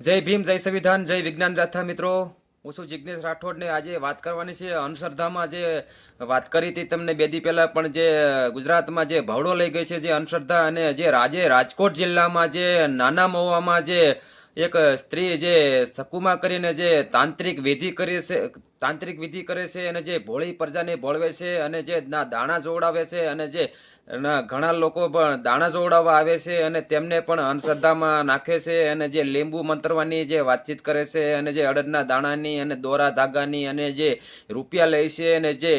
જય ભીમ, જય સંવિધાન, જય વિજ્ઞાન જાથા મિત્રો. હું છું જિજ્ઞેશ રાઠોડને આજે વાત કરવાની છે. અંધશ્રદ્ધામાં જે વાત કરી હતી તમને બે દી પહેલાં, પણ જે ગુજરાતમાં જે ભવડો લઈ ગઈ છે, જે અંધશ્રદ્ધા અને જે રાજે રાજકોટ જિલ્લામાં જે નાના મહુવામાં જે એક સ્ત્રી જે સકુમા કરીને જે તાંત્રિક વિધિ કરી છે, તાંત્રિક વિધિ કરે છે અને જે ભોળી પ્રજાને ભોળવે છે અને જે ના દાણા જોવડાવે છે અને જે ઘણા લોકો પણ દાણા જોવડાવવા આવે છે અને તેમને પણ અંધશ્રદ્ધામાં નાખે છે અને જે લીંબુ મંતરવાની જે વાતચીત કરે છે અને જે અડદના દાણાની અને દોરા ધાગાની અને જે રૂપિયા લે છે અને જે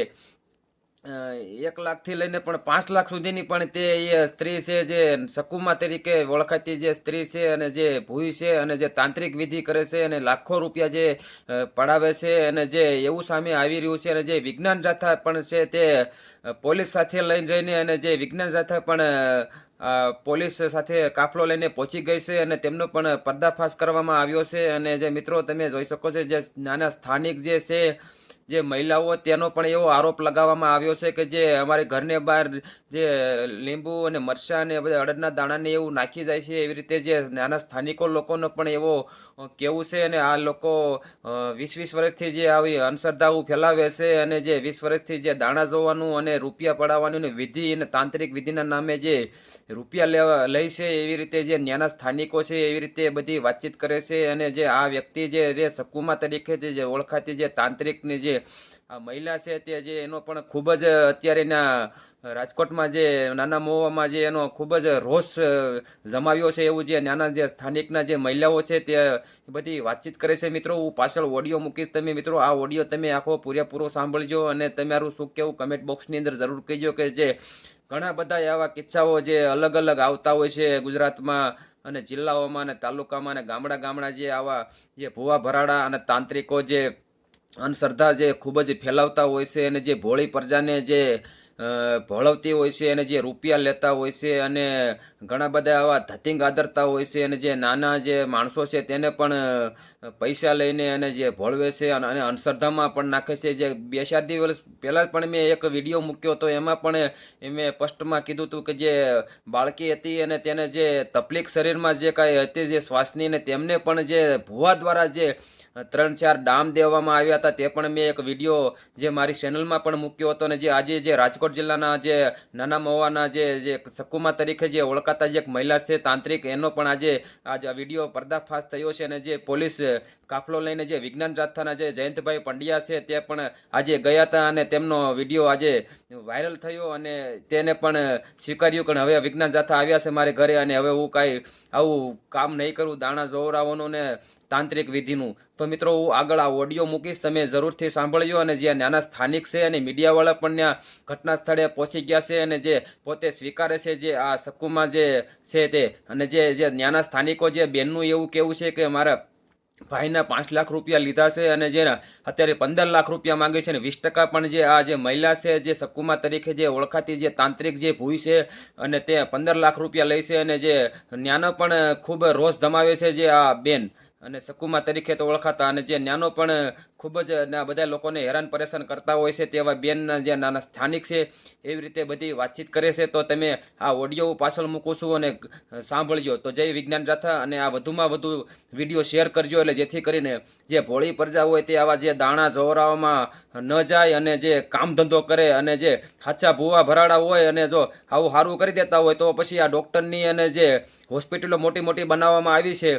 એક લાખથી લઈને પણ પાંચ લાખ સુધીની પણ તે એ સ્ત્રી છે જે સકુમા તરીકે ઓળખાતી જે સ્ત્રી છે અને જે ભૂઈ છે અને જે તાંત્રિક વિધિ કરે છે અને લાખો રૂપિયા જે પડાવે છે અને જે એવું સામે આવી રહ્યું છે અને જે વિજ્ઞાન જાથા પણ છે તે પોલીસ સાથે લઈને જઈને અને જે વિજ્ઞાન જાથા પણ પોલીસ સાથે કાફલો લઈને પહોંચી ગઈ છે અને તેમનો પણ પર્દાફાશ કરવામાં આવ્યો છે અને જે મિત્રો તમે જોઈ શકો છો જે નાના સ્થાનિક જે છે જે મહિલાઓ તેનો પણ એવો આરોપ લગાવવામાં આવ્યો છે કે જે અમારે ઘરને બહાર જે લીંબુ અને મરચાં અને બધા અડદના દાણાને એવું નાખી જાય છે એવી રીતે જે નાના સ્થાનિકો લોકોનો પણ એવો કેવું છે અને આ લોકો વીસ વીસ વર્ષથી જે આવી અંધશ્રદ્ધાઓ ફેલાવે છે અને જે વીસ વર્ષથી જે દાણા જોવાનું અને રૂપિયા પડાવવાનું અને વિધિ અને તાંત્રિક વિધિના નામે જે રૂપિયા લેવા લઈ છે, એવી રીતે જે નાના સ્થાનિકો છે, એવી રીતે બધી વાતચીત કરે છે અને જે આ વ્યક્તિ જે જે સકુમા તરીકે જે ઓળખાતી જે તાંત્રિકની જે આ મહિલા છે તે જે એનો પણ ખૂબ જ અત્યારેના રાજકોટમાં જે નાના મોવામાં જે એનો ખૂબ જ રોષ જમાવ્યો છે એવું જે નાના જે સ્થાનિકના જે મહિલાઓ છે તે બધી વાતચીત કરે છે. મિત્રો, હું પાછળ ઓડિયો મૂકીશ. તમે મિત્રો, આ ઓડિયો તમે આખો પૂરેપૂરો સાંભળજો અને તમારું શું કેવું કમેન્ટ બોક્સની અંદર જરૂર કહેજો કે જે ઘણા બધા એવા કિસ્સાઓ જે અલગ અલગ આવતા હોય છે ગુજરાતમાં અને જિલ્લાઓમાં અને તાલુકામાં અને ગામડા ગામડા જે આવા જે ભૂવા ભરાડા અને તાંત્રિકો જે અંધશ્રદ્ધા જે ખૂબ જ ફેલાવતા હોય છે અને જે ભોળી પ્રજાને જે ભોળવતી હોય છે અને જે રૂપિયા લેતા હોય છે અને ઘણા બધા આવા ધતિંગ આદરતા હોય છે અને જે નાના જે માણસો છે તેને પણ પૈસા લઈને અને જે ભોળવે છે અને અને અંધશ્રદ્ધામાં પણ નાખે છે. જે બે ચાર દિવસ પહેલાં પણ મેં એક વીડિયો મૂક્યો હતો, એમાં પણ મેં સ્પષ્ટમાં કીધું હતું કે જે બાળકી હતી અને તેને જે તકલીફ શરીરમાં જે કાંઈ હતી, જે શ્વાસની ને તેમને પણ જે ભુવા દ્વારા જે ત્રણ ચાર ડામ દેવામાં આવ્યા હતા, તે પણ મેં એક વીડિયો જે મારી ચેનલમાં પણ મૂક્યો હતો અને જે આજે જે રાજકોટ જિલ્લાના જે નાના મવાના જે જે સકુમા તરીકે જે ઓળખાતા જે એક મહિલા છે, તાંત્રિક, એનો પણ આજે આજે આ વીડિયો પર્દાફાશ થયો છે અને જે પોલીસ કાફલો લઈને જે વિજ્ઞાન જાથાના જે જયંતભાઈ પંડ્યા છે, તે પણ આજે ગયા હતા અને તેમનો વીડિયો આજે વાયરલ થયો અને તેને પણ સ્વીકાર્યું કે હવે વિજ્ઞાન જાથા આવ્યા છે મારે ઘરે અને હવે હું કાંઈ આવું કામ નહીં કરું, દાણા જોવરાવવાનું ને તાંત્રિક વિધિનું. તો મિત્રો, હું આગળ આ ઓડિયો મૂકીશ, તમે જરૂરથી સાંભળ્યો અને જે નાના સ્થાનિક છે અને મીડિયાવાળા પણ ત્યાં ઘટના સ્થળે પહોંચી ગયા છે અને જે પોતે સ્વીકારે છે જે આ સકુમાં જે છે તે. અને જે જે નાના સ્થાનિકો જે બેનનું એવું કેવું છે કે મારા ભાઈના પાંચ લાખ રૂપિયા લીધા છે અને જેના અત્યારે પંદર લાખ રૂપિયા માંગે છે અને વીસ ટકા પણ જે આ જે મહિલા છે જે સકુમા તરીકે જે ઓળખાતી જે તાંત્રિક જે ભૂઈ છે અને તે પંદર લાખ રૂપિયા લે છે અને જે ન્યાનો પણ ખૂબ રોષ ધમાવે છે જે આ બેન. અને સકુમા તરીકે તો ઓળખાતા અને જે ન્યાનો પણ ખૂબ જ બધા લોકોને હેરાન પરેશાન કરતા હોય છે તેવા બેનના જે નાના સ્થાનિક છે, એવી રીતે બધી વાતચીત કરે છે. તો તમે આ ઓડિયો પાછળ મૂકું છું અને સાંભળજો. તો જય વિજ્ઞાન જાથા અને આ વધુમાં વધુ વીડિયો શેર કરજો એટલે જેથી કરીને જે ભોળી પ્રજા હોય તે આવા જે દાણા જોવરાવામાં ન જાય અને જે કામ ધંધો કરે અને જે સાચા ભૂવા ભરાડા હોય અને જો આવું સારું કરી દેતા હોય તો પછી આ ડૉક્ટરની અને જે હોસ્પિટલો મોટી મોટી બનાવવામાં આવી છે.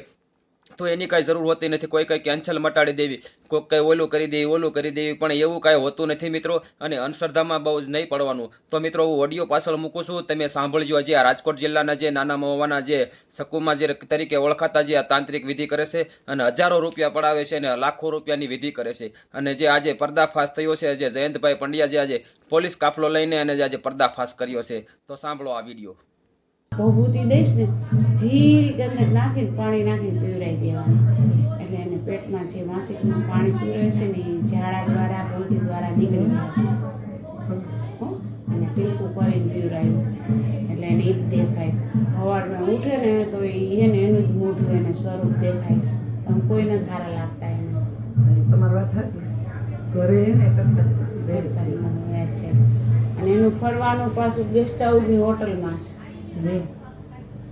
તો એની કાંઈ જરૂર હોતી નથી. કોઈ કંઈ કેન્સલ મટાડી દેવી, કોઈ કંઈ ઓલું કરી દેવી, ઓલું કરી દેવી, પણ એવું કાંઈ હોતું નથી મિત્રો, અને અંધશ્રદ્ધામાં બહુ જ નહીં પડવાનું. તો મિત્રો, હું ઓડિયો પાછળ મૂકું છું. તમે સાંભળજો જે આ રાજકોટ જિલ્લાના જે નાના મહુવાના જે સકુમાં જે તરીકે ઓળખાતા જે આ તાંત્રિક વિધિ કરે છે, અને હજારો રૂપિયા પડાવે છે અને લાખો રૂપિયાની વિધિ કરે છે. અને જે આજે પર્દાફાશ થયો છે જે જયંતભાઈ પંડ્યા જે આજે પોલીસ કાફલો લઈને અને જે આજે પર્દાફાશ કર્યો છે. તો સાંભળો આ વીડિયો. જી ગંદક નાખીને પાણી નાખીને પીવરાઈ દેવાનું. એટલે એને પેટમાં જે માસિકનું પાણી પીવરાય છે ને એ ઝાડા દ્વારા ઉલટી દ્વારા નીકળી જાય? અને ટીલકું કરીને પીવરાયું છે. એટલે એને એ જ દેખાય છે. સવારમાં ઉઠે ને તો એને એનું જ મોઢું એને સ્વરૂપ દેખાય છે. તમે કોઈને સારા લાગતા એને તમારી વાત સાચી ઘરે અને એનું ફરવાનું પાછું ગેસ્ટ હાઉસની હોટલમાં છે.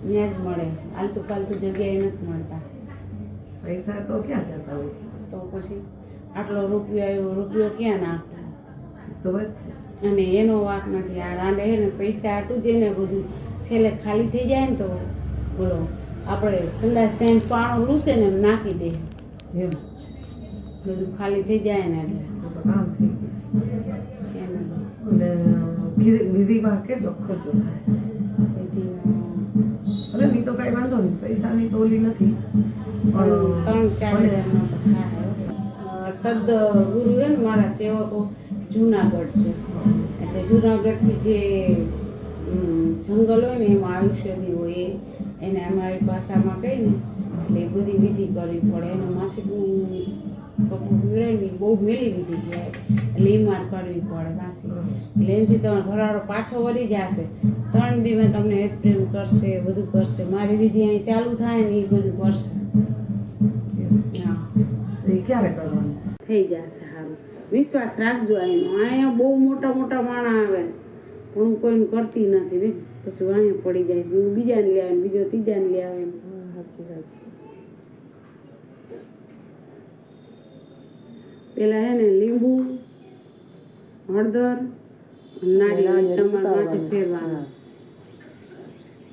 ત્યાં જ મળે. આલતુ પાલતુ જગ્યાએ નથી મળતા. પૈસા તો ક્યાં જતા હોય? તો પછી આટલો રૂપિયો આવ્યો રૂપિયો ક્યાં નાખતો તો છે. અને એનો વાંક નથી. આ રાંડે ને પૈસા આટું જ એને બધું છેલ્લે ખાલી થઈ જાય ને તો બોલો આપણે સંદાસ જઈને પાણો લૂસે ને નાખી દે. એમ. બધું ખાલી થઈ જાય ને એટલે. વિધિમાં કેટલો ખર્ચો થાય. તો કઈ વાંધો નહીં પૈસાની તો ઓલી નથી. પણ ત્રણ અ, સદ ગુરુ છે ને મારા સેવકો જુનાગઢ છે. એટલે જુનાગઢથી જે જંગલ હોય ને એમાં આયુષ્યદી હોય એને અમારી ભાષામાં કહીને એટલે બધી વિધિ કરવી પડે. એનો માસિકનું પીવડાય બહુ મેલી દીધી છે. એટલે એ માર કરવી પડે પાછી. એટલે એનાથી તમારો ઘરવાળો પાછો વળી જશે. ત્રણ દીમાં તમને હેત પ્રેમ કરશે બધું કરશે. મારી વિધિ અહીં ચાલુ થાય ને એ બધું કરશે. હા. એ ક્યારે કરવાનું? થઈ જશે સારું વિશ્વાસ રાખજો એનો અહીંયા બહુ મોટા મોટા માણા આવે પણ હું કોઈને કરતી નથી પછી અહીંયા પડી જાય બીજાને લે આવે બીજો ત્રીજાને લે આવે સાચી વાત છે. પેલા હે ને લીંબુ હળદર અને નારિયેળ તમારા માથે ફેરવાનું.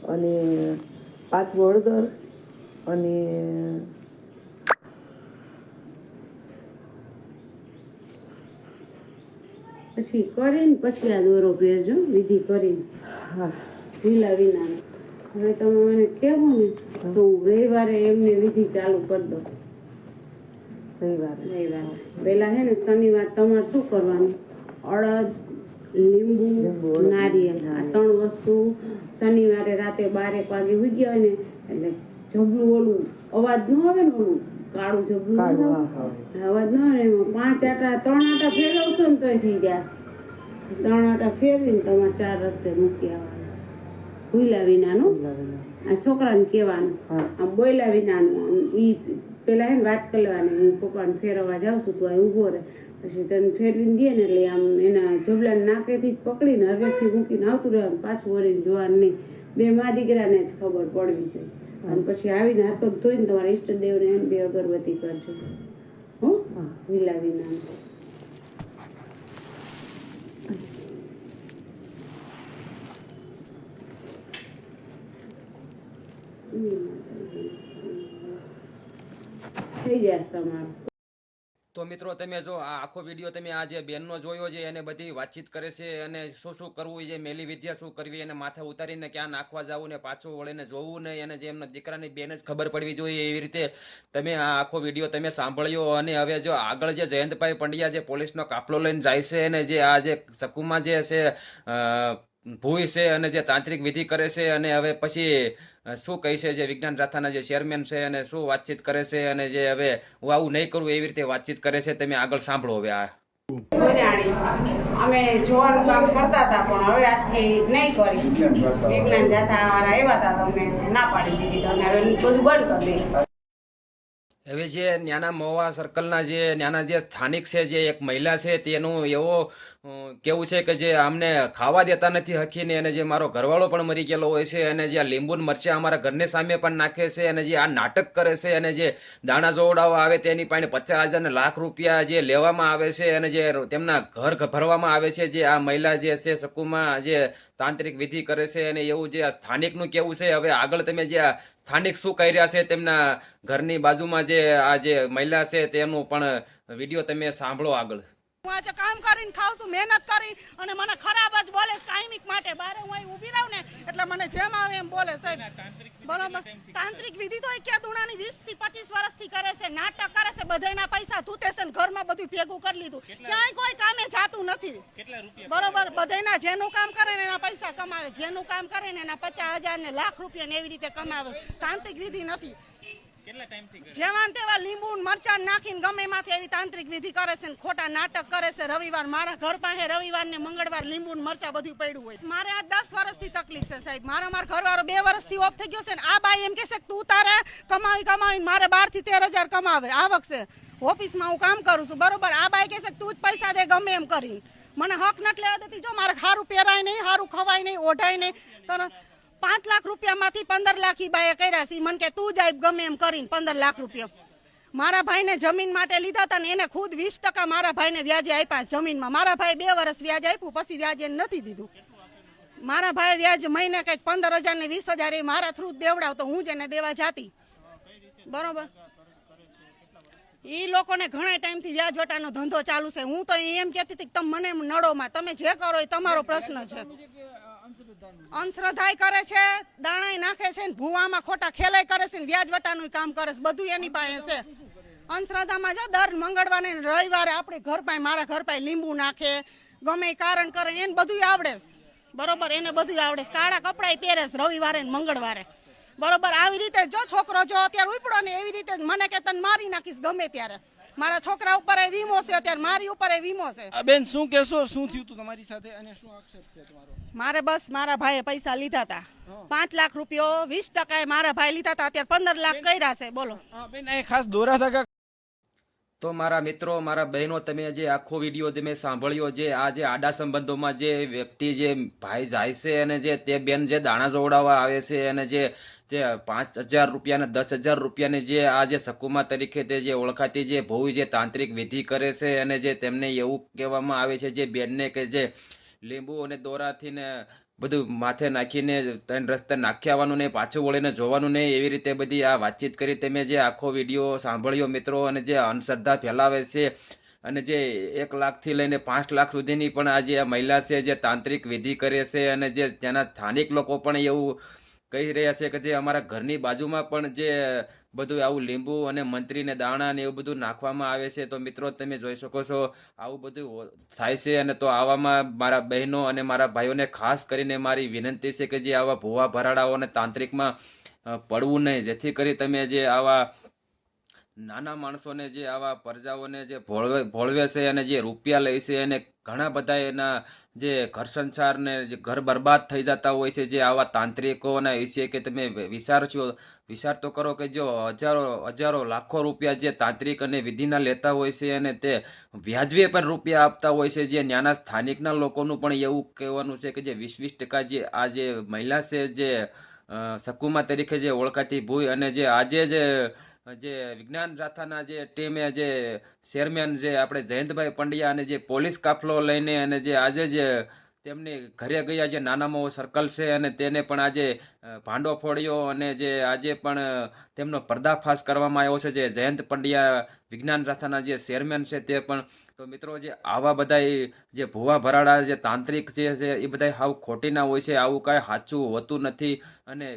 અને પાછું હળદર અને પછી કરીને પછી આ દોરો પહેરજો વિધિ કરીને. હા. ઢીલા વિના હવે તમે મને કહેવો ને તો હું રવિવારે એમને વિધિ ચાલુ કરી દઉં. રવિવારે. પેલા હે ને શનિવાર તમારે શું કરવાનું? અડદ લીંબુ નારિયેલ. આ ત્રણ વસ્તુ શનિવારે રાતે બારેક વાગે ઉગ્યા હોય ને એટલે જબલું ઓલું અવાજ ન આવે ને ઓલું કાળું જબલું. અવાજ ન આવે એમાં પાંચ આટા ત્રણ આટા ફેરવશો ને તોય થઈ જશે ત્રણ આટા ફેરવીને તમારે ચાર રસ્તે મૂકી આવવાનું. ભૂલા વિનાનું. આ છોકરાને કહેવાનું. આ આમ બોલ્યા વિનાનું. ઈ પેલા હે ને વાત કરવાની હું પપ્પાને ફેરવવા જાઉં છું તો અહીં ઊભો રહે. પછી તને ફેરવીને દે ને એટલે આમ એના જબલાને નાકેથી જ પકડીને હરવેથી મૂકીને આવતું રહેવાનું પાછું વળીને જોવાનું નહીં. બે મા દીકરાને જ ખબર પડવી જોઈએ. અને પછી આવીને હાથ પગ ધોઈને તમારા ઈષ્ટદેવને એમ બે અગરબત્તી કરજો. હો? વિલા વિનાનું થઈ જશે તમારું. તો મિત્રો તમે જો આ આખો વીડિયો તમે આ જે બેનનો જોયો છે, એને બધી વાતચીત કરે છે અને શું શું કરવું છે, મેલી વિદ્યા શું કરવી, એને માથે ઉતારીને ક્યાં નાખવા જવું ને પાછું વળીને જોવું નહીં, અને જે એમના દીકરાની બેન જ ખબર પડવી જોઈએ એવી રીતે તમે આ આખો વીડિયો તમે સાંભળ્યો. અને હવે જો આગળ જે જયંતભાઈ પંડ્યા જે પોલીસનો કાફલો લઈને જાય છે, અને જે આ જે સકુમાં જે છે ભૂઈ છે અને જે તાંત્રિક વિધિ કરે છે અને હવે પછી શું કહે છે જે વિજ્ઞાન રાથાના જે ચેરમેન છે અને શું વાતચીત કરે છે અને જે હવે હું આવું નહીં કરું એવી રીતે વાતચીત કરે છે તમે આગળ સાંભળો હવે આ. અમે જોવાનું કામ કરતા હતા પણ હવે આજથી નહીં કરી. વિજ્ઞાન જાતા વાળા એવા હતા તમને ના પાડી દીધી તમે હવે બધું બંધ કરી દઈશું હવે જે નાના મોવા સર્કલના જે નાના જે સ્થાનિક છે જે એક મહિલા છે તેનું એવો કેવું છે કે જે આમને ખાવા દેતા નથી હકીને અને જે મારો ઘરવાળો પણ મરી ગયેલો હોય છે અને જે આ લીંબુ મરચા મરચાં અમારા ઘરને સામે પણ નાખે છે અને જે આ નાટક કરે છે અને જે દાણા જોવડાવવા આવે તેની પાસે પચાસ હજાર લાખ રૂપિયા જે લેવામાં આવે છે અને જે તેમના ઘર ભરવામાં આવે છે જે આ મહિલા જે છે સકુમાં જે તાંત્રિક વિધિ કરે છે અને એવું જે આ સ્થાનિકનું કેવું છે, હવે આગળ તમે જે આ સ્થાનિક શું કહી રહ્યા છે તેમના ઘરની બાજુમાં જે આ જે મહિલા છે તેનું પણ વીડિયો તમે સાંભળો આગળ. હું આજે કામ કરીને ખાઉં છું મહેનત કરી અને મને ખરાબ જ બોલે કાયમિક માટે. બારે હું અહીં ઊભી રહું ને એટલે મને જેમ આવે એમ બોલે સાહેબ બરોબર? તાંત્રિક વિધિ તો ક્યાં દુણાની વીસથી પચીસ વર્ષથી કરે છે નાટક કરે છે બધાના પૈસા ધૂતે છે ને ઘરમાં બધું ભેગું કરી લીધું. ક્યાંય કોઈ કામે જાતું નથી. બરોબર? બધાના જેનું કામ કરે ને એના પૈસા કમાવે. જેનું કામ કરે ને એના પચાસ હજાર ને લાખ રૂપિયા ને એવી રીતે કમાવે. તાંત્રિક વિધિ નથી. જેવાન તેવા લીંબુ મરચાં નાખીને ગમે એમાંથી એવી તાંત્રિક વિધિ કરે છે ખોટા નાટક કરે છે. રવિવાર મારા ઘર પાસે રવિવાર મંગળવાર લીંબુ મરચાં બધું પડ્યું હોય મારે આ દસ વર્ષથી તકલીફ છે સાહેબ. મારા મારા ઘરવાળો બે વર્ષથી ઓફ થઈ ગયો છે આ બાઈ એમ કહેશે તું તારે કમાવી કમાવીને મારે બાર તેર હજાર કમાવે. આવક છે. ઓફિસમાં હું કામ કરું છું. બરોબર. આ બાઈ કહેશે તું જ પૈસા દે ગમે એમ કરી મને હક નથી લેવા દેતી. જો મારે સારું પહેરાય નહીં સારું ખવાય નહીં, ઓઢાય નહીં. તને પાંચ લાખ રૂપિયામાંથી પંદર લાખ ઈ બાએ કર્યા છે. મને કે, તું જાય ગમે એમ કરીને પંદર લાખ રૂપિયા. મારા ભાઈને જમીન માટે લીધા હતા ને એને ખુદ વીસ ટકા મારા ભાઈને વ્યાજે આપ્યા જમીનમાં. મારા ભાઈ બે વર્ષ વ્યાજ આપ્યું, પછી વ્યાજ એને નથી દીધું. મારા ભાઈ વ્યાજ મહિને કંઈક પંદર હજાર ને વીસ હજાર એ મારા થ્રુ દેવડાવતો હું જ એને દેવા જાતી. બરોબર? એ લોકોને ઘણા ટાઈમથી વ્યાજ વટાનો ધંધો ચાલુ છે. હું તો એમ કહેતી હતી કે, તમે મને નડોમાં, તમે જે કરો એ તમારો પ્રશ્ન છે. અંધશ્રદ્ધાય કરે છે, દાણાય નાખે છે ને ભૂવામાં ખોટા ખેલાય કરે છે ને વ્યાજ વટાનું કામ કરે છે, બધું એની પાસે છે. અંધશ્રદ્ધામાં જો દર મંગળવારે રવિવારે આપણે ઘર પાસે, મારા ઘર પાસે લીંબુ નાખે, ગમે કારણ કરે, એને બધું આવડે બરોબર, એને બધું આવડે કાળા કપડાય પહેરે રવિવારે મંગળવારે. બરોબર, આવી રીતે જો છોકરો જો અત્યારે ઉપડો ને એવી રીતે મને કે તને મારી નાખીશ ગમે ત્યારે. મારા છોકરા ઉપર એ વીમો છે અત્યારે મારી ઉપર એ વીમો છે. બેન શું કહેશો? શું થયું હતું તમારી સાથે અને શું આક્ષેપ છે તમારો? મારે બસ મારા ભાઈએ પૈસા લીધા હતા. પાંચ લાખ રૂપિયો વીસ ટકા મારા ભાઈ લીધા હતા અત્યારે પંદર લાખ કર્યા છે બોલો. બેન એ ખાસ દોરા ધાગા તો મારા મિત્રો, મારા બહેનો, તમે જે આખો વીડિયો જે મેં સાંભળ્યો, જે આ જે આડા સંબંધોમાં જે વ્યક્તિ જે ભાઈ જાય છે અને જે તે બેન જે દાણા જોવડાવવા આવે છે અને જે જે પાંચ હજાર રૂપિયાને દસ હજાર રૂપિયાની જે આ જે સકુમા તરીકે તે જે ઓળખાતી જે બહુ જે તાંત્રિક વિધિ કરે છે અને જે તેમને એવું કહેવામાં આવે છે જે બેનને કે જે લીંબુ અને દોરાથી ને બધું માથે નાખીને ત્રણ રસ્તે નાખી આવવાનું નહીં પાછું વળીને જોવાનું નહીં એવી રીતે બધી આ વાતચીત કરી તમે જે આખો વીડિયો સાંભળ્યો મિત્રો, અને જે અંધશ્રદ્ધા ફેલાવે છે, અને જે એક લાખથી લઈને પાંચ લાખ સુધીની પણ આ જે મહિલા છે, જે તાંત્રિક વિધિ કરે છે, અને જે ત્યાંના સ્થાનિક લોકો પણ એવું કહી રહ્યા છે કે જે અમારા ઘરની બાજુમાં પણ જે બધું આવું લીંબુ અને મંત્રીને દાણા ને એવું બધું નાખવામાં આવે છે, તો મિત્રો તમે જોઈ શકો છો, આવું બધું થાય છે અને તો આવામાં મારા બહેનો અને મારા ભાઈઓને ખાસ કરીને મારી વિનંતી છે કે જે આવા ભૂવા ભરાડાઓ અને તાંત્રિકમાં પડવું નહીં. જેથી કરી તમે જે આવા નાના માણસોને જે આવા પ્રજાઓને જે ભોળવે ભોળવે છે અને જે રૂપિયા લે છે અને ઘણા બધા એના જે ઘર સંસાર ને જે ઘર બરબાદ થઈ જતા હોય છે, જે આવા તાંત્રિકોના વિશે કે તમે વિચાર છો, વિચાર તો કરો કે જો હજારો હજારો લાખો રૂપિયા જે તાંત્રિક અને વિધિના લેતા હોય છે અને તે વ્યાજવે પણ રૂપિયા આપતા હોય છે, જે નાના સ્થાનિકના લોકોનું પણ એવું કહેવાનું છે કે જે વીસ વીસ ટકા જે આ જે મહિલા છે, જે સકુમા તરીકે જે ઓળખાતી ભૂઈ અને જે આજે જે જે વિજ્ઞાન રાથાના જે ટીમે જે ચેરમેન જે આપણે જયંતભાઈ પંડ્યા અને જે પોલીસ કાફલો લઈને અને જે આજે જ તેમની ઘરે ગયા જે નાનામાં સર્કલ છે અને તેને પણ આજે ભાંડો ફોડ્યો અને જે આજે પણ તેમનો પર્દાફાશ કરવામાં આવ્યો છે. જે જયંત પંડ્યા વિજ્ઞાન રાથાના જે ચેરમેન છે તે પણ, તો મિત્રો જે આવા બધા જે ભુવા ભરાડા, જે તાંત્રિક જે છે એ બધા હાવ ખોટીના હોય છે. આવું કાંઈ સાચું હોતું નથી. અને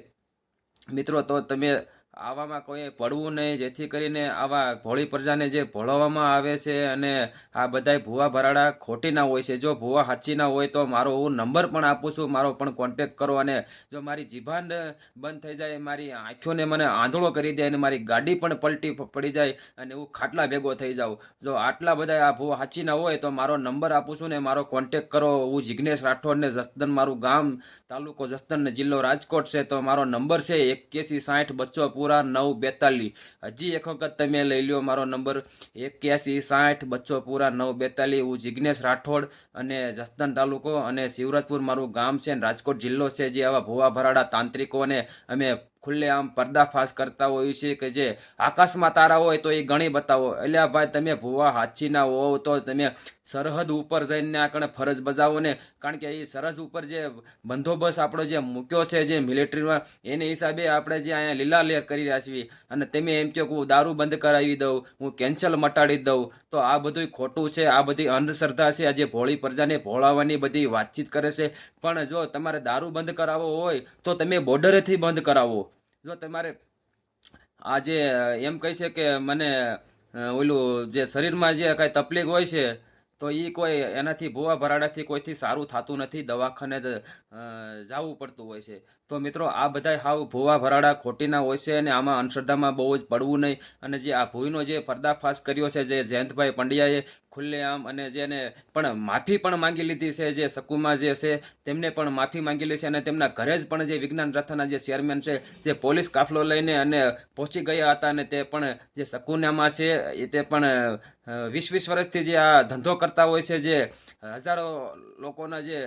મિત્રો તો તમે આવામાં કોઈ પડવું નહીં, જેથી કરીને આવા ભોળી પ્રજાને જે ભોળવવામાં આવે છે અને આ બધાય ભૂવા ભરાડા ખોટીના હોય છે. જો ભૂવા સાચીના હોય તો મારો હું નંબર પણ આપું છું, મારો પણ કોન્ટેક કરો અને જો મારી જીભાન બંધ થઈ જાય, મારી આંખોને મને આંધળો કરી દે અને મારી ગાડી પણ પલટી પડી જાય અને હું ખાટલા ભેગો થઈ જાઉં. જો આટલા બધા આ ભૂવા સાચીના હોય તો મારો નંબર આપું છું ને મારો કોન્ટેક કરો. હું જિજ્ઞેશ રાઠોડને જસદન મારું ગામ તાલુકો જસદન જિલ્લો રાજકોટ છે, તો મારો નંબર છે એક્યાસી સાઠ બચ્ચો પૂરા નવ બેતાલીસ. હજી એક વખત તમે લઈ લ્યો મારો નંબર એક્યાસી સાઠ બચ્ચો પૂરા નવ બેતાલીસ. હું જિજ્ઞેશ રાઠોડ અને જસદન તાલુકો અને શિવરાજપુર મારું ગામ છે રાજકોટ જિલ્લો છે. જે આવા ભુવા ભરાડા તાંત્રિકોને અમે ખુલ્લેઆમ પર્દાફાશ કરતા હોય છે કે જે આકાશમાં તારા હોય તો એ ગણી બતાવો. એટલે ભાઈ, તમે ભુવા હાચીના હોવ તો તમે સરહદ ઉપર જઈને આગળ ફરજ બજાવો ને. કારણ કે એ સરહદ ઉપર જે બંદોબસ્ત આપણો જે મૂક્યો છે, જે મિલિટરીમાં, એને હિસાબે આપણે જે અહીંયા લીલા લેર કરી રહ્યા છીએ. અને તમે એમ કહો કે હું દારૂ બંધ કરાવી દઉં, હું કેન્સલ મટાડી દઉં, તો આ બધું ખોટું છે, આ બધી અંધશ્રદ્ધા છે. આ જે ભોળી પ્રજાને ભોળાવવાની બધી વાતચીત કરે છે. પણ જો તમારે દારૂ બંધ કરાવવો હોય, તો તમે બોર્ડરેથી બંધ કરાવો. જો તમારે આજે એમ કહી છે કે મને ઓલું જે શરીરમાં જે કાંઈ તકલીફ હોય છે, તો એ કોઈ એનાથી, ભૂવા ભરાડાથી કોઈથી સારું થતું નથી, દવાખાને જવું પડતું હોય છે. તો મિત્રો, આ બધા હાવ ભૂવા ભરાડા ખોટીના હોય છે અને આમાં અંધશ્રદ્ધામાં બહુ જ પડવું નહીં. અને જે આ ભૂઈનો જે પર્દાફાશ કર્યો છે, જે જયંતભાઈ પંડ્યાએ ખુલ્લેઆમ અને જેને પણ માફી પણ માંગી લીધી છે, જે સકુમાં જે છે, તેમને પણ માફી માંગેલી છે અને તેમના ઘરે જ પણ જે વિજ્ઞાન રથના જે ચેરમેન છે, જે પોલીસ કાફલો લઈને અને પહોંચી ગયા હતા અને તે પણ જે સકુનામાં છે, એ તે પણ વીસ વીસ વર્ષથી જે આ ધંધો કરતા હોય છે, જે હજારો લોકોના જે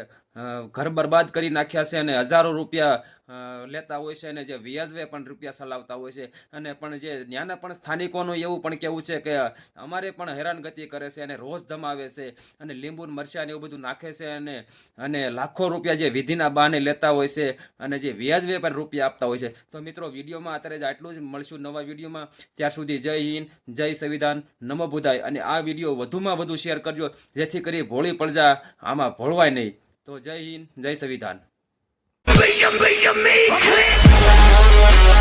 ઘર બરબાદ કરી નાખ્યા છે અને હજારો રૂપિયા લેતા હોય છે અને જે વ્યાજવે પણ રૂપિયા ચલાવતા હોય છે. અને પણ જે ત્યાંના પણ સ્થાનિકોનું એવું પણ કેવું છે કે અમારે પણ હેરાનગતિ કરે છે અને રોજ ધમાવે છે અને લીંબુ મરચાં ને એવું બધું નાખે છે અને અને લાખો રૂપિયા જે વિધિના બહાને લેતા હોય છે અને જે વ્યાજવે પણ રૂપિયા આપતા હોય છે. તો મિત્રો, વિડીયોમાં અત્યારે જ આટલું જ. મળશું નવા વિડીયોમાં. ત્યાર સુધી જય હિન્દ, જય સંવિધાન, નમો બુધાય. અને આ વીડિયો વધુમાં વધુ શેર કરજો, જેથી કરી ભોળી પડજા આમાં ભોળવાય નહીં. તો જય હિન્દ, જય સંવિધાન. you, make you, make it.